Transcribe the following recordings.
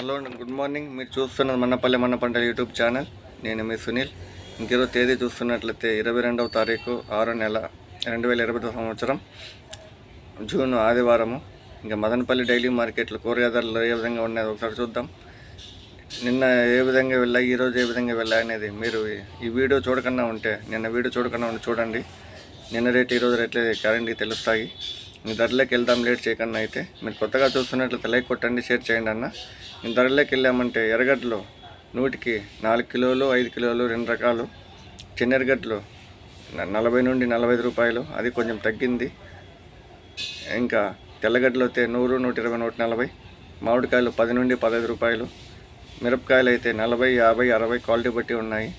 Hello good morning. మీరు చూస్తున్నది మన్నపల్లి మన్న పంటల యూట్యూబ్ ఛానల్. నేను మీ సునీల్. ఇంకేదో తేదీ చూస్తున్నట్లయితే ఇరవై రెండవ తారీఖు ఆరో నెల రెండు వేల ఇరవై సంవత్సరం. జూన్ ఆదివారము. ఇంకా మదనపల్లి డైలీ మార్కెట్లో కూరగాయ ధరలు ఏ విధంగా ఉన్నాయో ఒకసారి చూద్దాం. నిన్న ఏ విధంగా వెళ్ళాయి ఈరోజు ఏ విధంగా వెళ్ళాయి అనేది మీరు ఈ వీడియో చూడకుండా ఉంటే నిన్న వీడియో చూడకుండా ఉంటే చూడండి. నిన్న రేటు ఈరోజు రేట్లు కరెంట్కి తెలుస్తాయి. మీ ధరలోకి వెళ్దాం లేట్ చేయకుండా అయితే. మీరు కొత్తగా చూస్తున్నట్లయితే లైక్ కొట్టండి షేర్ చేయండి అన్న. ఈ ధరలోకి వెళ్ళామంటే ఎర్రగడ్డలు నూటికి నాలుగు కిలోలు ఐదు కిలోలు రెండు రకాలు. చిన్న ఎర్రగడ్డలు నలభై నుండి నలభై ఐదు రూపాయలు. అది కొంచెం తగ్గింది. ఇంకా తెల్లగడ్డలు అయితే నూరు నూట ఇరవై నూట నలభై. మామిడికాయలు పది నుండి పదహైదు రూపాయలు. మిరపకాయలు అయితే నలభై యాభై అరవై క్వాలిటీ బట్టి ఉన్నాయి.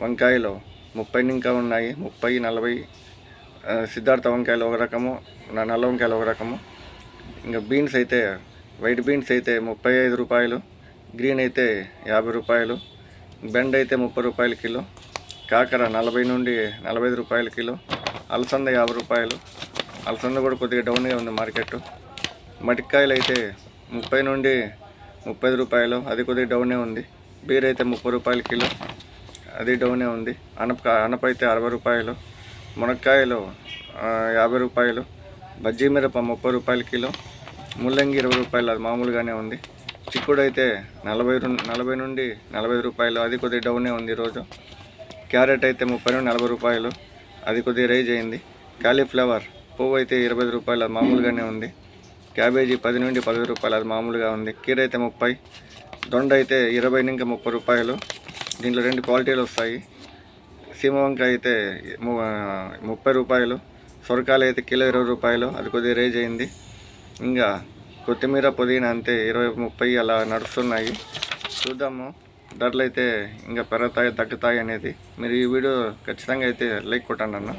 వంకాయలు ముప్పై ఇంకా ఉన్నాయి. ముప్పై నలభై సిద్ధార్థ వంకాయలు ఒక రకము నల్ల వంకాయలు ఒక రకము. ఇంకా బీన్స్ అయితే వైట్ బీన్స్ అయితే ముప్పై ఐదు రూపాయలు గ్రీన్ అయితే యాభై రూపాయలు బెండ్ అయితే ముప్పై రూపాయల కిలో కాకర నలభై నుండి నలభై ఐదు రూపాయల కిలో అలసంద యాభై రూపాయలు. అలసంద కూడా కొద్దిగా డౌన్గా ఉంది మార్కెట్. మటికాయలు అయితే ముప్పై నుండి ముప్పై ఐదు రూపాయలు అది కొద్దిగా డౌనే ఉంది. బీర్ అయితే ముప్పై రూపాయల కిలో అది డౌనే ఉంది. అనప అనప అయితే అరవై రూపాయలు మునక్కాయలు యాభై రూపాయలు బజ్జీ మిరప ముప్పై రూపాయల కిలో ముల్లంగి ఇరవై రూపాయలు అది మామూలుగానే ఉంది. చిక్కుడు అయితే నలభై రు- నలభై నుండి నలభై రూపాయలు అది కొద్దిగా డౌనే ఉంది ఈరోజు. క్యారెట్ అయితే ముప్పై నుండి నలభై రూపాయలు అది కొద్దిగా రైజ్ అయింది. కాలీఫ్లవర్ పువ్వు అయితే ఇరవై ఐదు రూపాయలు అది మామూలుగానే ఉంది. క్యాబేజీ పది నుండి పదిహేను రూపాయలు అది మామూలుగా ఉంది. కీర అయితే ముప్పై దొండ అయితే ఇరవై ఇంకా ముప్పై రూపాయలు. దీంట్లో రెండు క్వాలిటీలు వస్తాయి. సీమ వంకాయ అయితే ముప్పై రూపాయలు సొరకాయలు అయితే కిలో ఇరవై రూపాయలు అది కొద్దిగా రేజ్ అయింది. ఇంకా కొత్తిమీర పుదీనా అంతే ఇరవై ముప్పై అలా నడుస్తున్నాయి. చూద్దాము ధరలు అయితే ఇంకా పెరుగుతాయి తగ్గుతాయి అనేది. మీరు ఈ వీడియో ఖచ్చితంగా అయితే లైక్ కొట్టండి అన్న.